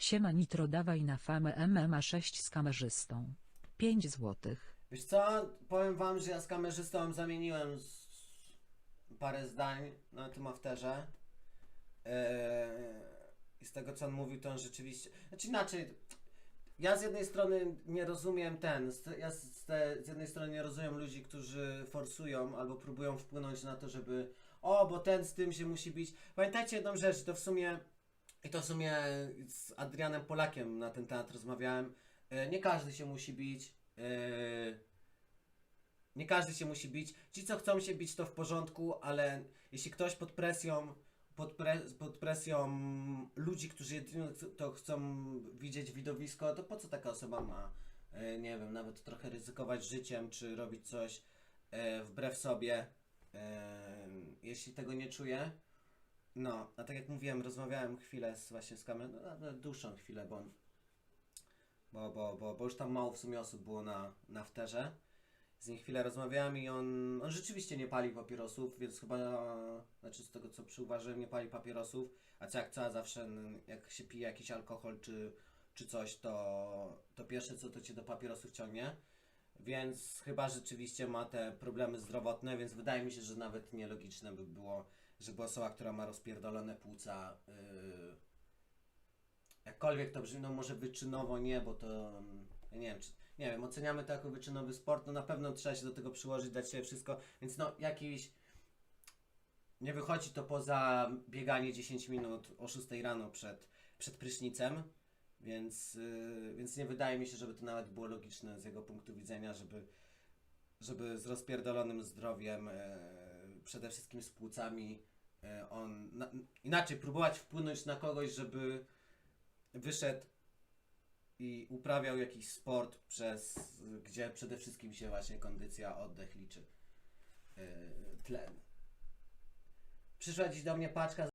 Siema Nitro dawaj na famę MMA 6 z kamerzystą. 5 złotych. Wiesz co, powiem wam, że ja z kamerzystą zamieniłem z... parę zdań na tym afterze. Eee, I z tego co on mówił, to on rzeczywiście. Znaczy inaczej. Ja z jednej strony nie rozumiem ten. z- Ja z, z jednej strony nie rozumiem ludzi, którzy forsują albo próbują wpłynąć na to, żeby. O, bo ten z tym się musi bić. Pamiętajcie jedną rzecz, to w sumie. I to w sumie z Adrianem Polakiem na ten temat rozmawiałem. E, Nie każdy się musi bić. E, Nie każdy się musi bić. Ci, co chcą się bić, to w porządku, ale jeśli ktoś pod presją, pod, pre, pod presją ludzi, którzy jedynie to chcą widzieć widowisko, to po co taka osoba ma, e, nie wiem, nawet trochę ryzykować życiem, czy robić coś wbrew sobie, jeśli tego nie czuje. No, a tak jak mówiłem, rozmawiałem chwilę z, właśnie z kamerą, no, dłuższą chwilę, bo, bo, bo, bo, bo już tam mało w sumie osób było na, na wterze. Z nim chwilę rozmawiałem i on, on rzeczywiście nie pali papierosów, więc chyba, znaczy z tego co przyuważyłem, nie pali papierosów, a co jak co, zawsze jak się pije jakiś alkohol czy, czy coś, to, to pierwsze co to cię do papierosów ciągnie. Więc chyba rzeczywiście ma te problemy zdrowotne, więc wydaje mi się, że nawet nielogiczne by było, żeby osoba, która ma rozpierdolone płuca, yy, jakkolwiek to brzmi, no może wyczynowo nie, bo to mm, nie wiem, czy, nie wiem, oceniamy to jako wyczynowy sport, no na pewno trzeba się do tego przyłożyć, dać sobie wszystko, więc no jakiś nie wychodzi to poza bieganie 10 minut o 6 rano przed, przed prysznicem, więc, yy, więc nie wydaje mi się, żeby to nawet było logiczne z jego punktu widzenia, żeby, żeby z rozpierdolonym zdrowiem, e, przede wszystkim z płucami, e, on na, inaczej próbować wpłynąć na kogoś, żeby wyszedł i uprawiał jakiś sport, przez, gdzie przede wszystkim się właśnie kondycja, oddech liczy, e, tlen. Przyszła dziś do mnie paczka